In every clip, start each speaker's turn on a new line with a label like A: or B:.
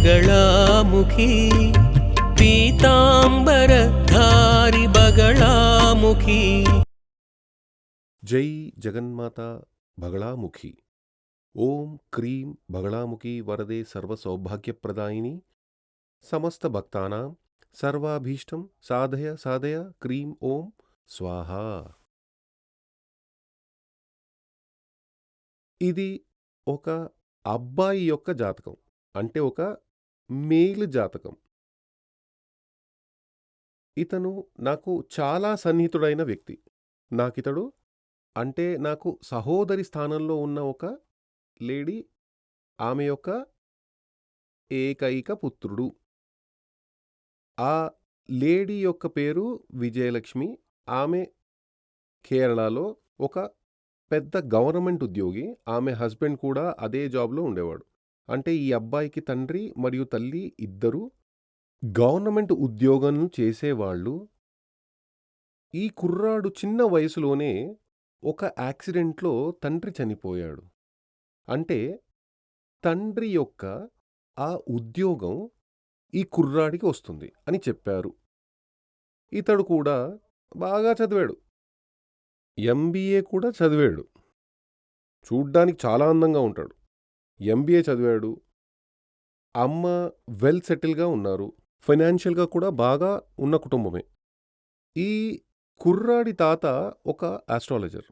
A: బగళాముఖి బగళాముఖి పీతాంబరధారి బగళాముఖి.
B: జై జగన్మాత బగళాముఖి. ఓం క్రీం బగళాముఖి వరదే సర్వసౌభాగ్యప్రదాయిని. సమస్త భక్తానాం సర్వాభీష్టం సాధయ సాధయ క్రీం ఓం స్వాహా. ఇది ఒక అబ్బాయి యొక్క జాతకం. అంటే ఒక మేలు జాతకం. ఇతను నాకు చాలా సన్నిహితుడైన వ్యక్తి. నాకితడు అంటే నాకు సహోదరి స్థానంలో ఉన్న ఒక లేడీ ఆమె యొక్క ఏకైక పుత్రుడు. ఆ లేడీ యొక్క పేరు విజయలక్ష్మి. ఆమె కేరళలో ఒక పెద్ద గవర్నమెంట్ ఉద్యోగి. ఆమె హస్బెండ్ కూడా అదే జాబ్లో ఉండేవాడు. అంటే ఈ అబ్బాయికి తండ్రి మరియు తల్లి ఇద్దరూ గవర్నమెంట్ ఉద్యోగం చేసేవాళ్ళు. ఈ కుర్రాడు చిన్న వయసులోనే ఒక యాక్సిడెంట్లో తండ్రి చనిపోయాడు. అంటే తండ్రి యొక్క ఆ ఉద్యోగం ఈ కుర్రాడికి వస్తుంది అని చెప్పారు. ఇతడు కూడా బాగా చదివాడు. ఎంబీఏ కూడా చదివాడు. చూడ్డానికి చాలా అందంగా ఉంటాడు. ఎంబీఏ చదివాడు. అమ్మ వెల్ సెటిల్గా ఉన్నారు. ఫైనాన్షియల్గా కూడా బాగా ఉన్న కుటుంబమే. ఈ కుర్రాడి తాత ఒక ఆస్ట్రాలజర్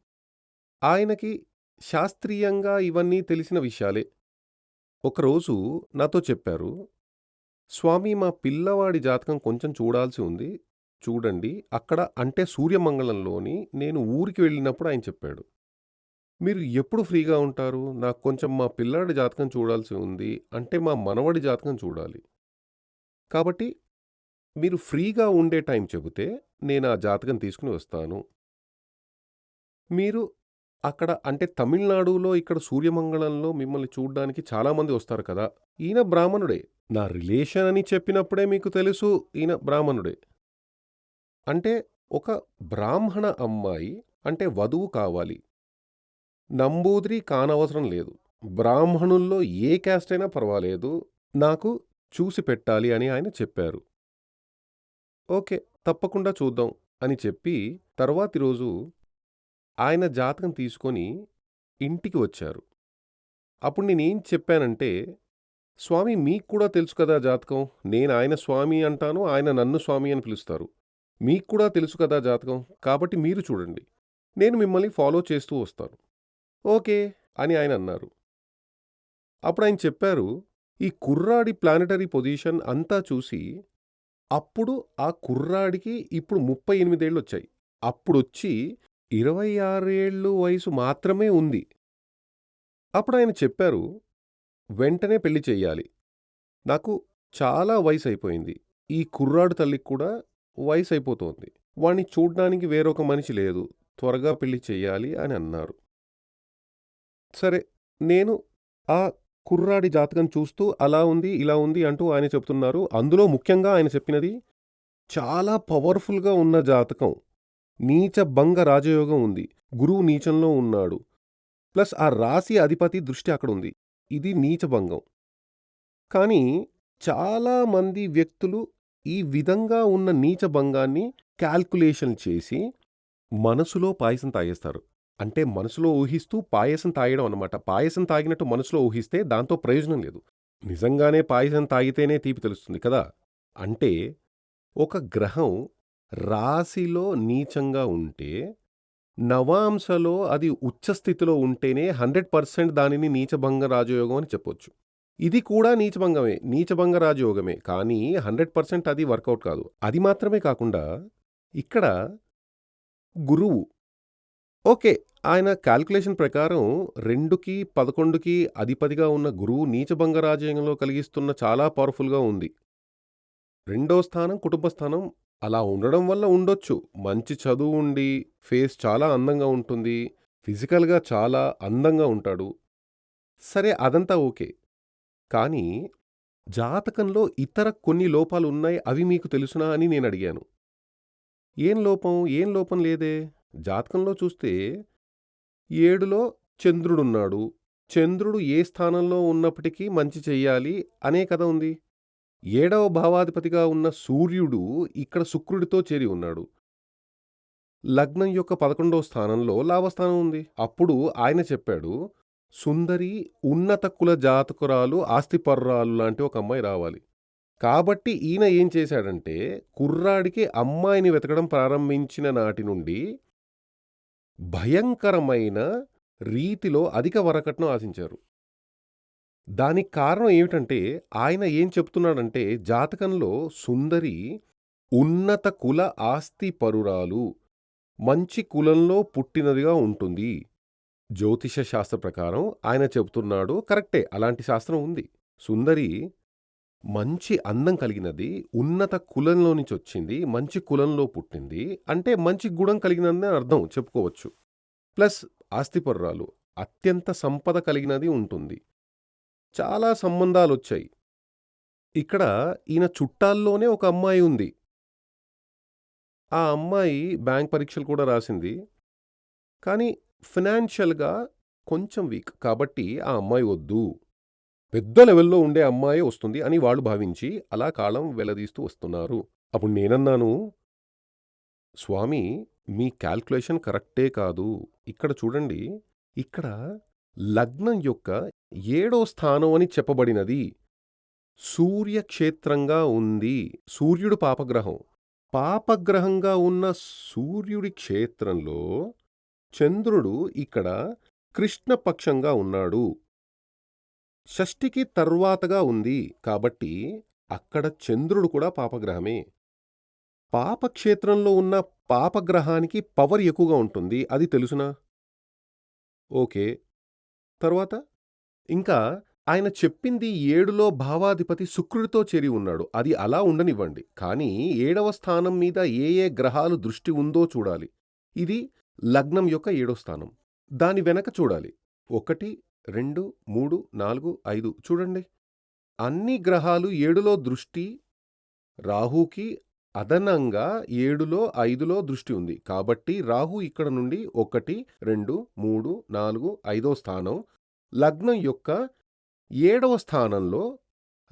B: ఆయనకి శాస్త్రీయంగా ఇవన్నీ తెలిసిన విషయాలే. ఒకరోజు నాతో చెప్పారు స్వామి మా పిల్లవాడి జాతకం కొంచెం చూడాల్సి ఉంది. చూడండి అక్కడ అంటే సూర్యమంగళంలోని నేను ఊరికి వెళ్ళినప్పుడు ఆయన చెప్పాడు. మీరు ఎప్పుడు ఫ్రీగా ఉంటారు? నాకు కొంచెం మా పిల్లాడి జాతకం చూడాల్సి ఉంది. అంటే మా మనవడి జాతకం చూడాలి. కాబట్టి మీరు ఫ్రీగా ఉండే టైం చెబితే నేను ఆ జాతకం తీసుకుని వస్తాను. మీరు అక్కడ అంటే తమిళనాడులో ఇక్కడ సూర్యమంగళంలో మిమ్మల్ని చూడ్డానికి చాలామంది వస్తారు కదా? ఈయన బ్రాహ్మణుడే. నా రిలేషన్ అని చెప్పినప్పుడే మీకు తెలుసు ఈయన బ్రాహ్మణుడే. అంటే ఒక బ్రాహ్మణ అమ్మాయి అంటే వధువు కావాలి. నంబూదిరి కానవసరం లేదు. బ్రాహ్మణుల్లో ఏ క్యాస్ట్ అయినా పర్వాలేదు. నాకు చూసి పెట్టాలి అని ఆయన చెప్పారు. ఓకే తప్పకుండా చూద్దాం అని చెప్పి తర్వాతి రోజు ఆయన జాతకం తీసుకొని ఇంటికి వచ్చారు. అప్పుడు నేనేం చెప్పానంటే స్వామి మీకు కూడా తెలుసు కదా జాతకం. నేను ఆయన స్వామి అంటాను ఆయన నన్ను స్వామి అని పిలుస్తారు. మీకు కూడా తెలుసు కదా జాతకం. కాబట్టి మీరు చూడండి. నేను మిమ్మల్ని ఫాలో చేస్తూ వస్తాను. ఓకే అని ఆయన అన్నారు. అప్పుడు ఆయన చెప్పారు ఈ కుర్రాడి ప్లానటరీ పొజిషన్ అంతా చూసి అప్పుడు ఆ కుర్రాడికి ఇప్పుడు ముప్పై ఎనిమిదేళ్ళు వచ్చాయి అప్పుడొచ్చి ఇరవై ఆరేళ్ళు వయసు మాత్రమే ఉంది. అప్పుడు ఆయన చెప్పారు వెంటనే పెళ్ళి చెయ్యాలి. నాకు చాలా వయసు అయిపోయింది ఈ కుర్రాడు తల్లికి కూడా వయసు అయిపోతోంది వాణ్ణి చూడ్డానికి వేరొక మనిషి లేదు. త్వరగా పెళ్ళి చెయ్యాలి అని అన్నారు. సరే నేను ఆ కుర్రాడి జాతకం చూస్తూ అలా ఉంది ఇలా ఉంది అంటూ ఆయన చెప్తున్నారు. అందులో ముఖ్యంగా ఆయన చెప్పినది చాలా పవర్ఫుల్గా ఉన్న జాతకం. నీచ భంగ రాజయోగం ఉంది. గురువు నీచంలో ఉన్నాడు. ప్లస్ ఆ రాశి అధిపతి దృష్టి అక్కడ ఉంది. ఇది నీచభంగం కానీ చాలామంది వ్యక్తులు ఈ విధంగా ఉన్న నీచభంగాన్ని క్యాల్కులేషన్ చేసి మనసులో పాయసం తాగేస్తారు. అంటే మనసులో ఊహిస్తూ పాయసం తాగడం అన్నమాట. పాయసం తాగినట్టు మనసులో ఊహిస్తే దాంతో ప్రయోజనం లేదు. నిజంగానే పాయసం తాగితేనే తీపి తెలుస్తుంది కదా. అంటే ఒక గ్రహం రాశిలో నీచంగా ఉంటే నవాంశలో అది ఉచ్చస్థితిలో ఉంటేనే హండ్రెడ్ పర్సెంట్ దానిని నీచభంగ రాజయోగం అని చెప్పొచ్చు. ఇది కూడా నీచభంగమే నీచభంగ రాజయోగమే. కానీ హండ్రెడ్ పర్సెంట్ అది వర్కౌట్ కాదు. అది మాత్రమే కాకుండా ఇక్కడ గురువు ఓకే ఆయన కాల్కులేషన్ ప్రకారం రెండుకి పదకొండుకి అధిపతిగా ఉన్న గురువు నీచభంగ రాజయోగంలో కలిగిస్తున్న చాలా పవర్ఫుల్గా ఉంది. రెండో స్థానం కుటుంబ స్థానం అలా ఉండడం వల్ల ఉండొచ్చు. మంచి చదువు ఉండి ఫేస్ చాలా అందంగా ఉంటుంది ఫిజికల్గా చాలా అందంగా ఉంటాడు. సరే అదంతా ఓకే. కానీ జాతకంలో ఇతర కొన్ని లోపాలు ఉన్నాయి అవి మీకు తెలుసునా అని నేను అడిగాను. ఏం లోపం? ఏం లోపం లేదే? జాతకంలో చూస్తే ఏడులో చంద్రుడున్నాడు చంద్రుడు ఏ స్థానంలో ఉన్నప్పటికీ మంచి చెయ్యాలి అనే కథ ఉంది. ఏడవ భావాధిపతిగా ఉన్న సూర్యుడు ఇక్కడ శుక్రుడితో చేరి ఉన్నాడు. లగ్నం యొక్క పదకొండవ స్థానంలో లాభస్థానం ఉంది. అప్పుడు ఆయన చెప్పాడు, సుందరి ఉన్నత కుల జాతకురాలు ఆస్తిపర్రాలు లాంటి ఒక అమ్మాయి రావాలి. కాబట్టి ఈయన ఏం చేశాడంటే, కుర్రాడికి అమ్మాయిని వెతకడం ప్రారంభించిన నాటి నుండి భయంకరమైన రీతిలో అధిక వరకట్నం ఆశించారు. దానికి కారణం ఏమిటంటే, ఆయన ఏం చెప్తున్నాడంటే, జాతకంలో సుందరి ఉన్నత కుల ఆస్తిపరురాలు, మంచి కులంలో పుట్టినదిగా ఉంటుంది. జ్యోతిష శాస్త్ర ప్రకారం ఆయన చెబుతున్నాడు కరెక్టే అలాంటి శాస్త్రం ఉంది. సుందరి మంచి అందం కలిగినది, ఉన్నత కులంలో నుంచి వచ్చింది, మంచి కులంలో పుట్టింది. అంటే మంచి గుణం కలిగినదని అర్థం చెప్పుకోవచ్చు. ప్లస్ ఆస్తిపరురాలు, అత్యంత సంపద కలిగినది ఉంటుంది. చాలా సంబంధాలొచ్చాయి. ఇక్కడ ఈయన చుట్టాల్లోనే ఒక అమ్మాయి ఉంది. ఆ అమ్మాయి బ్యాంక్ పరీక్షలు కూడా రాసింది. కానీ ఫినాన్షియల్‌గా కొంచెం వీక్. కాబట్టి ఆ అమ్మాయి వద్దు. పెద్ద లెవెల్‌లో ఉండే అమ్మాయే వస్తుంది అని వాళ్ళు భావించి అలా కాలం వెలదీస్తూ వస్తున్నారు. అప్పుడు నేనన్నాను, స్వామి మీ క్యాల్కులేషన్ కరెక్టే కాదు. ఇక్కడ చూడండి, ఇక్కడ లగ్నం యొక్క ఏడో స్థానం అని చెప్పబడినది. సూర్యక్షేత్రంగా ఉంది. సూర్యుడు పాపగ్రహం. పాపగ్రహంగా ఉన్న సూర్యుడి క్షేత్రంలో చంద్రుడు ఇక్కడ కృష్ణపక్షంగా ఉన్నాడు. షష్ఠికి తర్వాతగా ఉంది. కాబట్టి అక్కడ చంద్రుడు కూడా పాపగ్రహమే. పాపక్షేత్రంలో ఉన్న పాపగ్రహానికి పవర్ ఎక్కువగా ఉంటుంది. అది తెలుసునా? ఓకే. తర్వాత? ఇంకా ఆయన చెప్పింది ఏడులో భావాధిపతి శుక్రుడితో చేరి ఉన్నాడు. అది అలా ఉండనివ్వండి. కానీ ఏడవ స్థానం మీద ఏ ఏ గ్రహాలు దృష్టి ఉందో చూడాలి. ఇది లగ్నం యొక్క ఏడో స్థానం. దాని వెనక చూడాలి. ఒకటి, రెండు, మూడు, నాలుగు, ఐదు చూడండి. అన్ని గ్రహాలు ఏడులో దృష్టి రాహుకి అదనంగా ఏడులో, ఐదులో దృష్టి ఉంది. కాబట్టి రాహు ఇక్కడ నుండి ఒకటి, రెండు, మూడు, నాలుగు, ఐదో స్థానం లగ్నం యొక్క ఏడవ స్థానంలో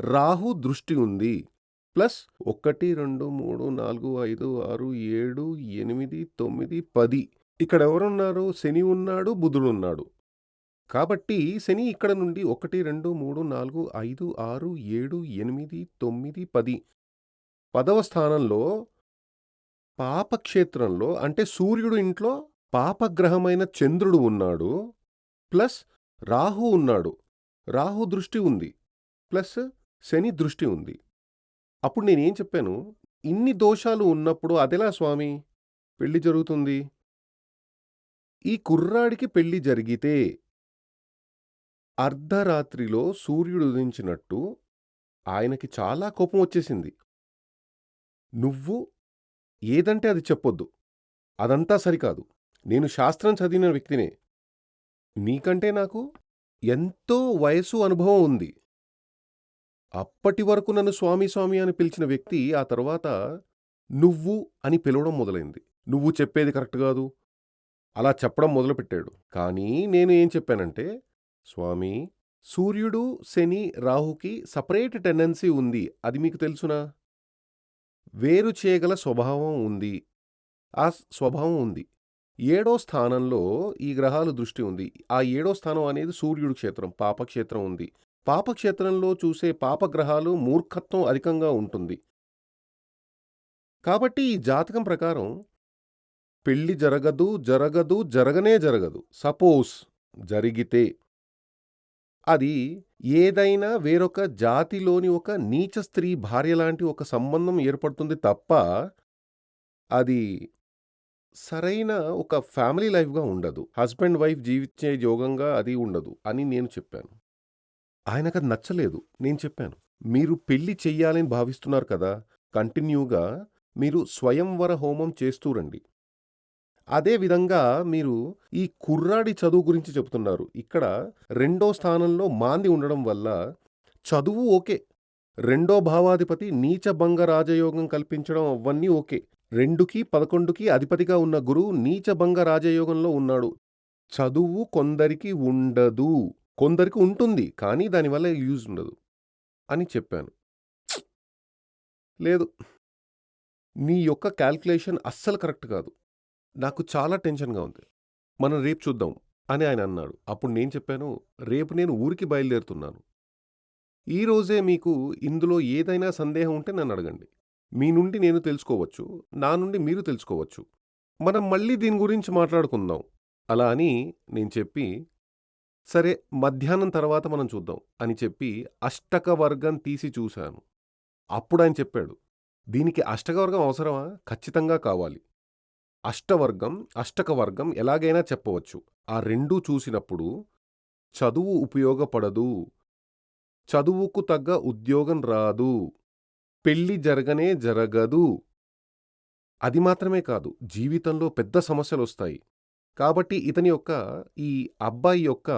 B: రాహు దృష్టి ఉంది. ప్లస్ ఒకటి, రెండు, మూడు, నాలుగు, ఐదు, ఆరు, ఏడు, ఎనిమిది, తొమ్మిది, పది ఇక్కడ ఎవరున్నారు శని ఉన్నాడు, బుధుడున్నాడు. కాబట్టి శని ఇక్కడ నుండి ఒకటి, రెండు, మూడు, నాలుగు, ఐదు, ఆరు, ఏడు, ఎనిమిది, తొమ్మిది, పది పదవ స్థానంలో పాపక్షేత్రంలో అంటే సూర్యుడు ఇంట్లో పాపగ్రహమైన చంద్రుడు ఉన్నాడు. ప్లస్ రాహు ఉన్నాడు. రాహు దృష్టి ఉంది. ప్లస్ శని దృష్టి ఉంది. అప్పుడు నేనేం చెప్పాను? ఇన్ని దోషాలు ఉన్నప్పుడు అదెలా స్వామి పెళ్ళి జరుగుతుంది? ఈ కుర్రాడికి పెళ్ళి జరిగితే అర్ధరాత్రిలో సూర్యుడు ఉదయించినట్టు ఆయనకి చాలా కోపం వచ్చేసింది. నువ్వు ఏదంటే అది చెప్పొద్దు. అదంతా సరికాదు. నేను శాస్త్రం చదివిన వ్యక్తినే. నీకంటే నాకు ఎంతో వయసు, అనుభవం ఉంది. అప్పటి వరకు నన్ను స్వామి స్వామి అని పిలిచిన వ్యక్తి ఆ తర్వాత నువ్వు అని పిలవడం మొదలైంది. నువ్వు చెప్పేది కరెక్ట్ కాదు. అలా చెప్పడం మొదలుపెట్టాడు. కానీ నేను ఏం చెప్పానంటే, స్వామి సూర్యుడు, శని, రాహుకి సపరేట్ టెండెన్సీ ఉంది. అది మీకు తెలుసునా? వేరు చేయగల స్వభావం ఉంది. ఆ స్వభావం ఉంది. ఏడో స్థానంలో ఈ గ్రహాలు దృష్టి ఉంది. ఆ ఏడో స్థానం అనేది సూర్యుడు క్షేత్రం. పాపక్షేత్రం ఉంది. పాపక్షేత్రంలో చూసే పాపగ్రహాలు మూర్ఖత్వం అధికంగా ఉంటుంది. కాబట్టి ఈ జాతకం ప్రకారం పెళ్ళి జరగదు, జరగదు, జరగనే జరగదు. సపోజ్ జరిగితే అది ఏదైనా వేరొక జాతిలోని ఒక నీచ స్త్రీ భార్యలాంటి ఒక సంబంధం ఏర్పడుతుంది తప్ప అది సరైన ఒక ఫ్యామిలీ లైఫ్‌గా ఉండదు. హస్బెండ్, వైఫ్ జీవించే యోగంగా అది ఉండదు అని నేను చెప్పాను. ఆయనకు అది నచ్చలేదు. నేను చెప్పాను. మీరు పెళ్ళి చెయ్యాలని భావిస్తున్నారు కదా! కంటిన్యూగా మీరు స్వయంవర హోమం చేస్తూ రండి. అదే విధంగా మీరు ఈ కుర్రాడి చదువు గురించి చెబుతున్నారు. ఇక్కడ రెండో స్థానంలో మాంది ఉండడం వల్ల చదువు ఓకే. రెండో భావాధిపతి నీచభంగ రాజయోగం కల్పించడం అవన్నీ ఓకే. 2కి, 11కి అధిపతిగా ఉన్న గురువు నీచభంగ రాజయోగంలో ఉన్నాడు. చదువు కొందరికి ఉండదు. కొందరికి ఉంటుంది. కానీ దానివల్ల యూజ్ ఉండదు అని చెప్పాను. లేదు. నీ యొక్క క్యాల్కులేషన్ అస్సలు కరెక్ట్ కాదు. నాకు చాలా టెన్షన్‌గా ఉంది. మనం రేపు చూద్దాం అని ఆయన అన్నాడు. అప్పుడు నేను చెప్పాను, రేపు నేను ఊరికి బయలుదేరుతున్నాను. ఈ రోజే మీకు ఇందులో ఏదైనా సందేహం ఉంటే నన్ను అడగండి. మీ నుండి నేను తెలుసుకోవచ్చు. నా నుండి మీరు తెలుసుకోవచ్చు. మనం మళ్ళీ దీని గురించి మాట్లాడుకుందాం. అలా అని నేను చెప్పి, సరే మధ్యాహ్నం తర్వాత మనం చూద్దాం అని చెప్పి అష్టకవర్గం తీసి చూశాను. అప్పుడాయన చెప్పాడు, దీనికి అష్టకవర్గం అవసరమా? ఖచ్చితంగా కావాలి. అష్టవర్గం, అష్టకవర్గం ఎలాగైనా చెప్పవచ్చు. ఆ రెండూ చూసినప్పుడు చదువు ఉపయోగపడదు. చదువుకు తగ్గ ఉద్యోగం రాదు. పెళ్ళి జరగనే జరగదు. అది మాత్రమే కాదు. జీవితంలో పెద్ద సమస్యలొస్తాయి. కాబట్టి ఇతని యొక్క ఈ అబ్బాయి యొక్క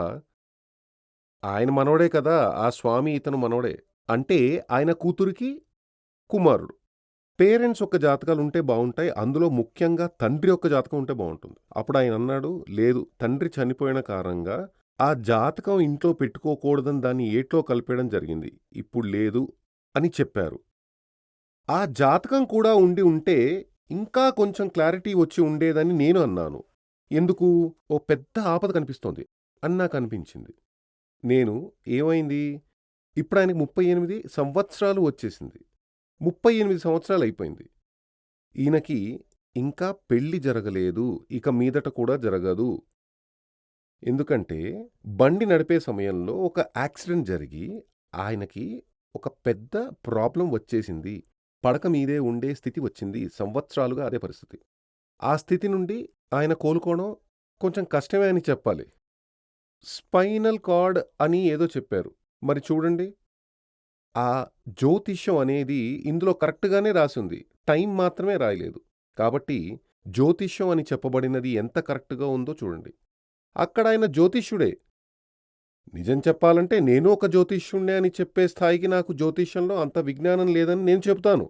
B: ఆయన మనవడే కదా! ఆ స్వామి ఇతను మనవడే. అంటే ఆయన కూతురికి కుమారుడు. పేరెంట్స్ యొక్క జాతకాలుంటే బాగుంటాయి అందులో ముఖ్యంగా తండ్రి యొక్క జాతకం ఉంటే బాగుంటుంది అప్పుడు ఆయన అన్నాడు లేదు తండ్రి చనిపోయిన కారణంగా ఆ జాతకం ఇంట్లో పెట్టుకోకూడదని దాన్ని ఏట్లో కలిపేయడం జరిగింది. ఇప్పుడు లేదు అని చెప్పారు. ఆ జాతకం కూడా ఉండి ఉంటే ఇంకా కొంచెం క్లారిటీ వచ్చి ఉండేదని నేను అన్నాను. ఎందుకు? ఓ పెద్ద ఆపద కనిపిస్తోంది అని నాకనిపించింది. నేను ఏమైంది? ఇప్పుడానికి ముప్పై ఎనిమిది సంవత్సరాలు వచ్చేసింది. ముప్పై ఎనిమిది సంవత్సరాలు అయిపోయింది ఈయనకి ఇంకా పెళ్ళి జరగలేదు. ఇక మీదట కూడా జరగదు. ఎందుకంటే బండి నడిపే సమయంలో ఒక యాక్సిడెంట్ జరిగి ఆయనకి ఒక పెద్ద ప్రాబ్లం వచ్చేసింది. పడక మీదే ఉండే స్థితి వచ్చింది. సంవత్సరాలుగా అదే పరిస్థితి. ఆ స్థితి నుండి ఆయన కోలుకోవడం కొంచెం కష్టమే అని చెప్పాలి. స్పైనల్ కార్డ్ అని ఏదో చెప్పారు. మరి చూడండి. ఆ జ్యోతిష్యం అనేది ఇందులో కరెక్ట్‌గానే రాసింది టైం మాత్రమే రాయలేదు. కాబట్టి జ్యోతిష్యం అని చెప్పబడినది ఎంత కరెక్ట్‌గా ఉందో చూడండి. అక్కడ ఆయన జ్యోతిష్యుడే. నిజం చెప్పాలంటే నేను ఒక జ్యోతిష్యుణ్ణే అని చెప్పే స్థాయికి నాకు జ్యోతిష్యంలో అంత విజ్ఞానం లేదని నేను చెబుతాను.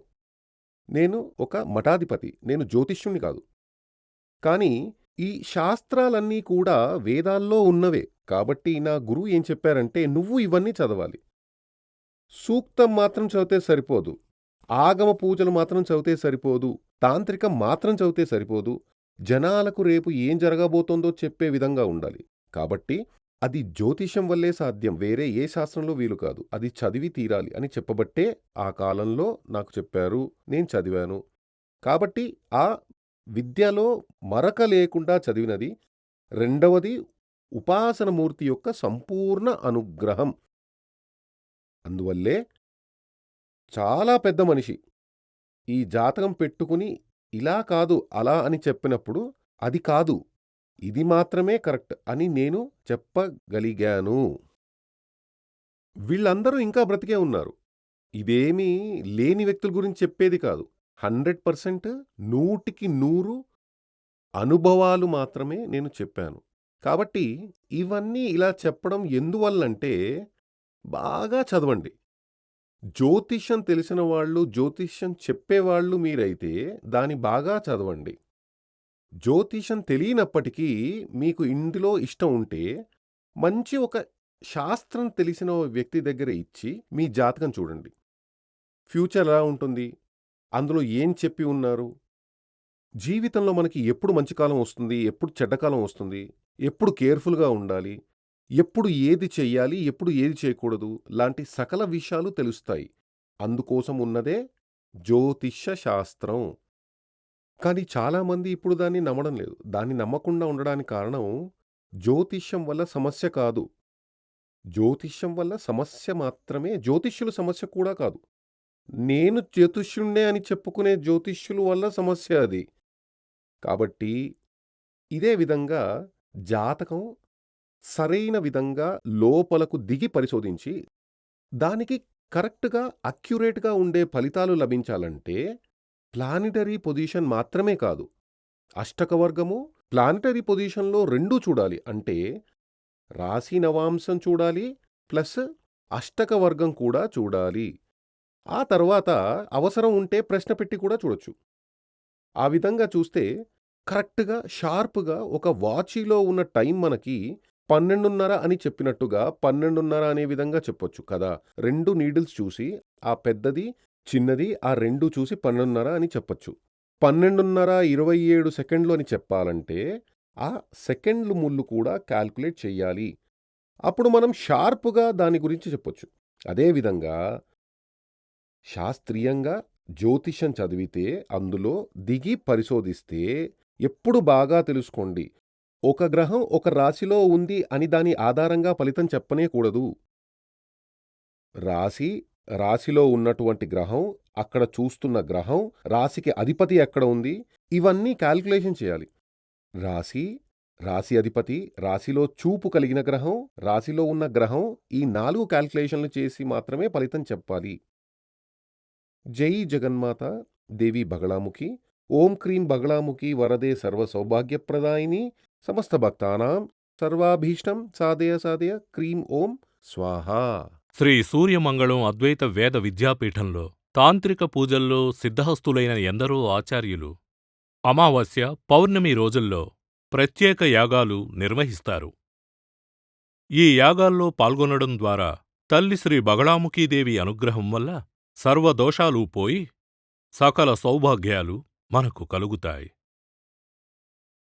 B: నేను ఒక మఠాధిపతి. నేను జ్యోతిష్యుణ్ణి కాదు. కానీ ఈ శాస్త్రాలన్నీ కూడా వేదాల్లో ఉన్నవే. కాబట్టి నా గురువు ఏం చెప్పారంటే నువ్వు ఇవన్నీ చదవాలి. సూక్తం మాత్రం చదివితే సరిపోదు. ఆగమ పూజలు మాత్రం చదివితే సరిపోదు. తాంత్రికం మాత్రం చదివితే సరిపోదు. జనాలకు రేపు ఏం జరగబోతోందో చెప్పే విధంగా ఉండాలి. కాబట్టి అది జ్యోతిష్యం వల్లే సాధ్యం. వేరే ఏ శాస్త్రంలో వీలు కాదు. అది చదివి తీరాలి అని చెప్పబట్టే ఆ కాలంలో నాకు చెప్పారు. నేను చదివాను. కాబట్టి ఆ విద్యలో మరక లేకుండా చదివినది. రెండవది ఉపాసనమూర్తి యొక్క సంపూర్ణ అనుగ్రహం. అందువల్లే చాలా పెద్ద మనిషి. ఈ జాతకం పెట్టుకుని ఇలా కాదు, అలా అని చెప్పినప్పుడు అది కాదు. ఇది మాత్రమే కరెక్ట్ అని నేను చెప్పగలిగాను. వీళ్ళందరూ ఇంకా బ్రతికే ఉన్నారు. ఇదేమీ లేని వ్యక్తుల గురించి చెప్పేది కాదు. 100% నూటికి నూరు అనుభవాలు మాత్రమే నేను చెప్పాను. కాబట్టి ఇవన్నీ ఇలా చెప్పడం ఎందువల్లంటే బాగా చదవండి. జ్యోతిష్యం తెలిసిన వాళ్ళు, జ్యోతిష్యం చెప్పేవాళ్ళు మీరైతే దాన్ని బాగా చదవండి. జ్యోతిష్యం తెలియనప్పటికీ మీకు ఇందులో ఇష్టం ఉంటే మంచి ఒక శాస్త్రం తెలిసిన వ్యక్తి దగ్గర ఇచ్చి మీ జాతకం చూడండి. ఫ్యూచర్ ఎలా ఉంటుంది? అందులో ఏం చెప్పి ఉన్నారు? జీవితంలో మనకి ఎప్పుడు మంచి కాలం వస్తుంది? ఎప్పుడు చెడ్డ కాలం వస్తుంది? ఎప్పుడు కేర్‌ఫుల్‌గా ఉండాలి? ఎప్పుడు ఏది చెయ్యాలి? ఎప్పుడు ఏది చేయకూడదు? లాంటి సకల విషయాలు తెలుస్తాయి. అందుకోసం ఉన్నదే జ్యోతిష్య శాస్త్రం. కానీ చాలామంది ఇప్పుడు దాన్ని నమ్మడం లేదు. దాన్ని నమ్మకుండా ఉండడానికి కారణం జ్యోతిష్యం వల్ల సమస్య కాదు. జ్యోతిష్యం వల్ల సమస్య మాత్రమే జ్యోతిష్యుల సమస్య కూడా కాదు. నేను జ్యోతిష్యుణ్ణే అని చెప్పుకునే జ్యోతిష్యుల వల్ల సమస్య అది. కాబట్టి ఇదే విధంగా జాతకం సరైన విధంగా లోపలకు దిగి పరిశోధించి దానికి కరెక్ట్‌గా, అక్యురేట్‌గా ఉండే ఫలితాలు లభించాలంటే ప్లానిటరీ పొజిషన్ మాత్రమే కాదు. అష్టకవర్గము ప్లానిటరీ పొజిషన్‌లో రెండూ చూడాలి. అంటే రాశి నవాంశం చూడాలి. ప్లస్ అష్టక వర్గం కూడా చూడాలి. ఆ తర్వాత అవసరం ఉంటే ప్రశ్న పెట్టి కూడా చూడొచ్చు. ఆ విధంగా చూస్తే కరెక్ట్‌గా, షార్ప్‌గా ఒక వాచీలో ఉన్న టైం మనకి పన్నెండున్నర అని చెప్పినట్టుగా పన్నెండున్నర అనే విధంగా చెప్పొచ్చు కదా. రెండు నీడిల్స్ చూసి ఆ పెద్దది చిన్నది ఆ రెండు చూసి పన్నెండున్నర అని చెప్పొచ్చు. పన్నెండున్నర ఇరవై ఏడు సెకండ్లు అని చెప్పాలంటే ఆ సెకండ్లు ముళ్ళు కూడా క్యాల్కులేట్ చెయ్యాలి. అప్పుడు మనం షార్ప్గా దాని గురించి చెప్పొచ్చు. అదేవిధంగా శాస్త్రీయంగా జ్యోతిషం చదివితే అందులో దిగి పరిశోధిస్తే ఎప్పుడు బాగా తెలుసుకోండి. ఒక గ్రహం ఒక రాశిలో ఉంది అని దాని ఆధారంగా ఫలితం చెప్పనేకూడదు. రాశి రాశిలో ఉన్నటువంటి గ్రహం అక్కడ చూస్తున్న గ్రహం రాశికి అధిపతి ఎక్కడ ఉంది ఇవన్నీ క్యాల్కులేషన్ చేయాలి. రాశి రాశి అధిపతి రాశిలో చూపు కలిగిన గ్రహం రాశిలో ఉన్న గ్రహం ఈ నాలుగు క్యాల్కులేషన్లు చేసి మాత్రమే ఫలితం చెప్పాలి. జై జగన్మాత దేవి బగళాముఖి ఓం క్రీం బగళాముఖి వరదే సర్వ సౌభాగ్యప్రదాయిని సమస్తభక్తానాం సర్వాభీష్టం సాధయ సాధయ క్రీం ఓం స్వాహా.
C: శ్రీ సూర్యమంగళం అద్వైత వేద విద్యాపీఠంలో తాంత్రిక పూజల్లో సిద్ధహస్తులైన ఎందరో ఆచార్యులు అమావాస్య పౌర్ణమి రోజుల్లో ప్రత్యేక యాగాలు నిర్వహిస్తారు. ఈ యాగాల్లో పాల్గొనడం ద్వారా తల్లి శ్రీ బగళాముఖీదేవి అనుగ్రహం వల్ల సర్వదోషాలు పోయి సకల సౌభాగ్యాలు మనకు కలుగుతాయి.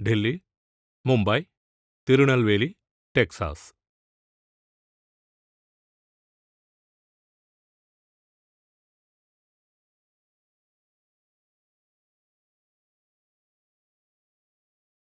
C: ఢిల్లీ ముంబై తిరునల్వేలి టెక్సాస్.